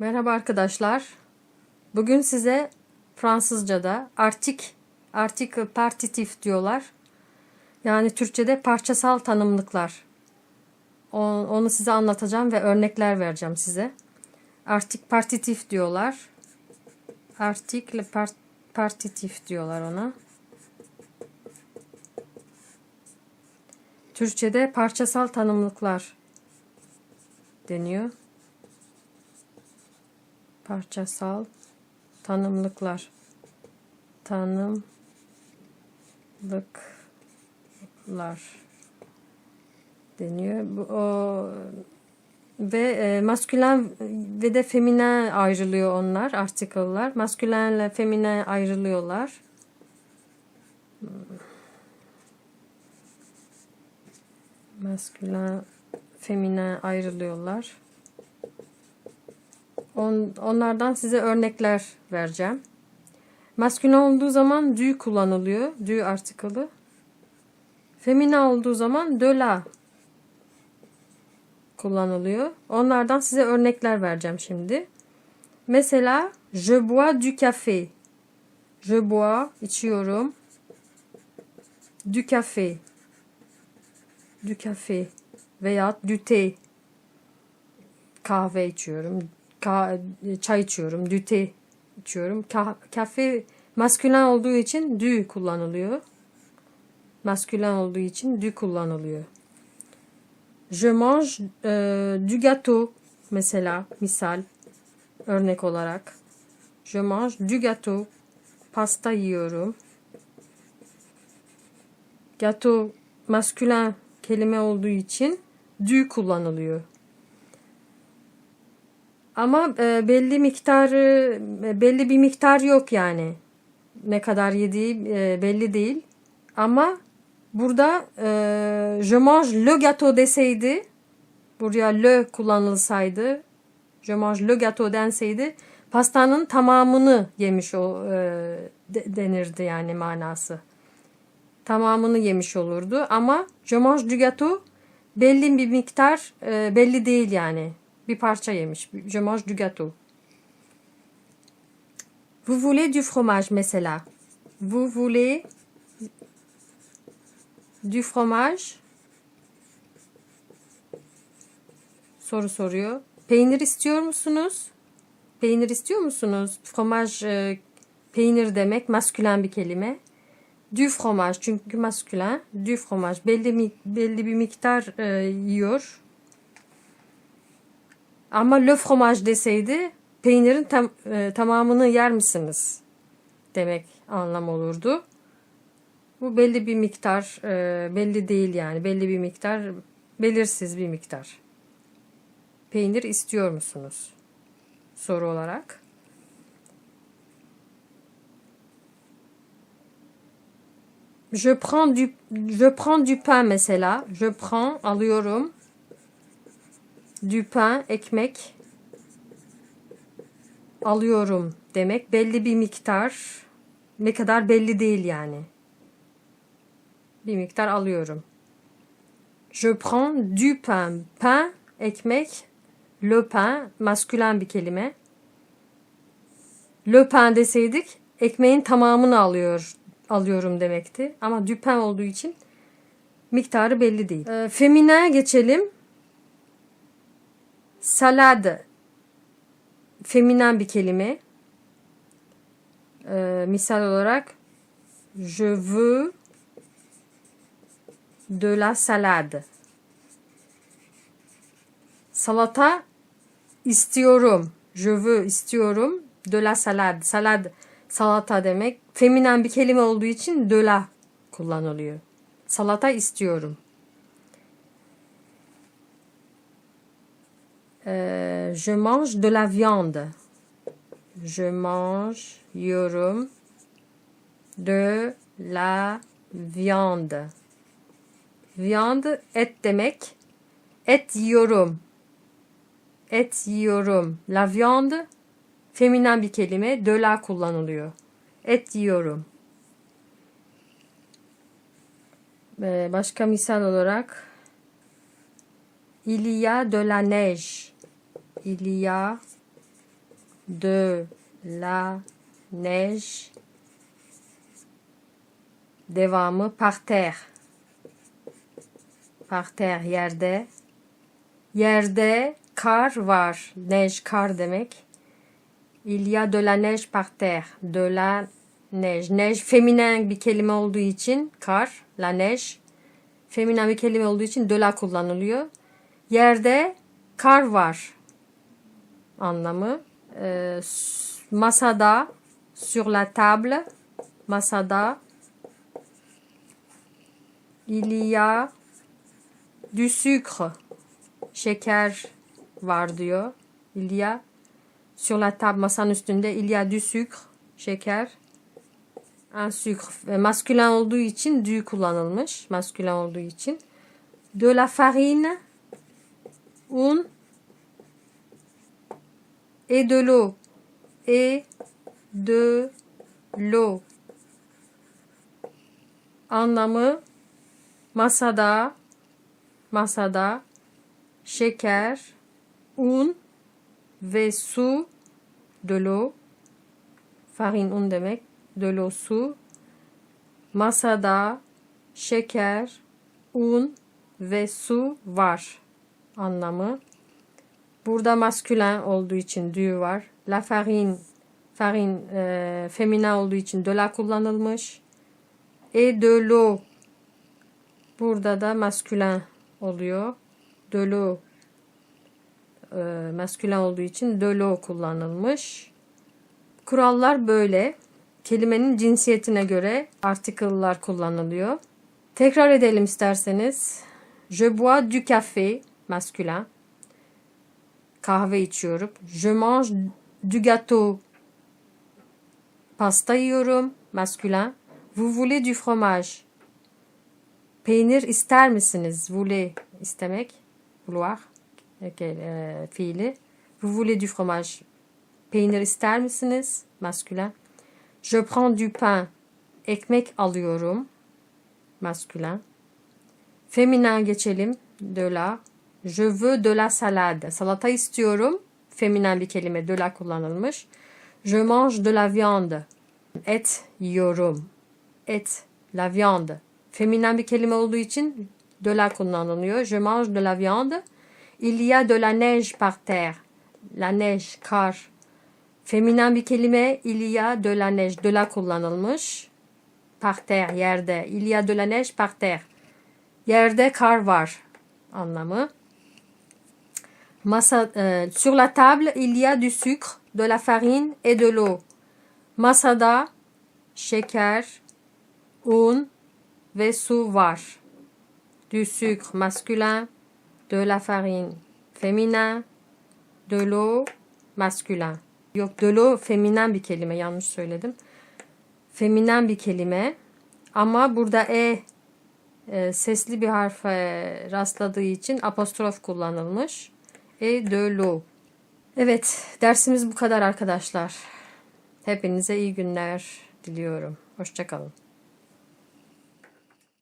Merhaba arkadaşlar. Bugün size Fransızca'da artik, article partitif diyorlar. Yani Türkçe'de parçasal tanımlıklar. Onu size anlatacağım ve örnekler vereceğim size. Artik partitif diyorlar. Article part, partitif diyorlar ona. Türkçe'de parçasal tanımlıklar deniyor. Parçasal tanımlıklar. Tanımlıklar. deniyor. Bu, o, ve e, maskülen ve de feminen ayrılıyor onlar article'lar. Maskülenle feminen ayrılıyorlar. Maskülen, feminen ayrılıyorlar. On, onlardan size örnekler vereceğim. Maskülen olduğu zaman du kullanılıyor. Du article'ı. Feminen olduğu zaman de la kullanılıyor. Onlardan size örnekler vereceğim şimdi. Mesela je bois du café. Je bois içiyorum. Du café. Du café veya du thé. Kahve içiyorum. Ka- çay içiyorum. Thé içiyorum. Ka- kafe maskülen olduğu için du kullanılıyor. Maskülen olduğu için du kullanılıyor. Je mange euh, du gâteau mesela misal örnek olarak. Je mange du gâteau. Pasta yiyorum. Gâteau maskülen kelime olduğu için du kullanılıyor. Ama e, belli miktarı e, belli bir miktar yok yani. Ne kadar yediği e, belli değil. Ama burada e, je mange le gâteau deseydi buraya le kullanılsaydı je mange le gâteau denseydi pastanın tamamını yemiş o e, de- denirdi yani manası. Tamamını yemiş olurdu ama je mange du gâteau belli bir miktar e, belli değil yani. Bir parça yemiş. Je mange du gâteau. Vous voulez du fromage mesela. Vous voulez du fromage? Soru soruyor. Peynir istiyor musunuz? Peynir istiyor musunuz? Fromage e, peynir demek maskülen bir kelime. Du fromage çünkü maskülen. Du fromage belli belli bir miktar e, yiyor. Ama le fromage deseydi peynirin tam, e, tamamını yer misiniz? Demek anlam olurdu. Bu belli bir miktar, e, belli değil yani. Belli bir miktar, belirsiz bir miktar. Peynir istiyor musunuz? Soru olarak. Je prends du, je prends du pain mesela. Je prends, alıyorum. Du pain, ekmek. Alıyorum demek. Belli bir miktar. Ne kadar belli değil yani. Bir miktar alıyorum. Je prends du pain. Pain, ekmek. Le pain, maskülen bir kelime. Le pain deseydik ekmeğin tamamını alıyor alıyorum demekti. Ama du pain olduğu için miktarı belli değil. Ee, feminine geçelim. Salade. Feminen bir kelime. Ee, misal olarak je veux de la salade. Salata istiyorum. Je veux istiyorum. De la salade. Salade salata demek. Feminen bir kelime olduğu için de la kullanılıyor. Salata istiyorum. Euh, je mange de la viande. Je mange, yiyorum. De la viande. Viande et demek. Et yiyorum. Et yiyorum. La viande feminen bir kelime. De la kullanılıyor. Et yiyorum. Ee, başka misal olarak Il y a de la neige. Il y a de la neige. Devamı par terre. Par terre yerde. Yerde kar var. Neige kar demek. Il y a de la neige par terre. De la neige. Neige feminen bir kelime olduğu için kar, la neige. Feminen bir kelime olduğu için de la kullanılıyor. Yerde kar var anlamı. S- masada, sur la table, masada il y a du sucre. Şeker var diyor. Il y a sur la table masanın üstünde il y a du sucre. Şeker. Un sucre. E, Maskülen olduğu için du kullanılmış. Maskülen olduğu için. De la farine. Un. Et de l'eau. Et de l'eau. Anlamı masada masada şeker, un ve su de l'eau. Farin un demek. De l'eau su. Masada şeker, un ve su var anlamı. Burada maskülen olduğu için dü var. La farine, farin e, feminen olduğu için de la kullanılmış. Et de l'eau. Burada da maskülen oluyor. De l'eau e, maskülen olduğu için l'eau kullanılmış. Kurallar böyle. Kelimenin cinsiyetine göre article'lar kullanılıyor. Tekrar edelim isterseniz. Je bois du café masculin. Kahve içiyorum. Je mange du gâteau. Pasta yiyorum masculin. Vous voulez du fromage? Peynir ister misiniz? Voulez istemek. Vouloir. Okay, e, fiili. Vous voulez du fromage? Peynir ister misiniz? Masculin. Je prends du pain. Ekmek alıyorum. Masculin. Feminen geçelim. De la. Je veux de la salade. Salata istiyorum. Feminen bir kelime. De la kullanılmış. Je mange de la viande. Et yiyorum. Et. La viande. Feminen bir kelime olduğu için de la kullanılıyor. Je mange de la viande. Il y a de la neige par terre. La neige, kar. Feminen bir kelime. Il y a de la neige. De la kullanılmış. Par terre, yerde. Il y a de la neige par terre. Yerde kar var anlamı. Masa, e, sur la table, il y a du sucre, de la farine et de l'eau. Masada şeker, un ve su var. Du sucre masculin, de la farine féminin, de l'eau masculin. Yok de l'eau feminen bir kelime yanlış söyledim. Feminen bir kelime ama burada e, e sesli bir harfe rastladığı için apostrof kullanılmış. E de l'eau. Evet dersimiz bu kadar arkadaşlar. Hepinize iyi günler diliyorum. Hoşçakalın.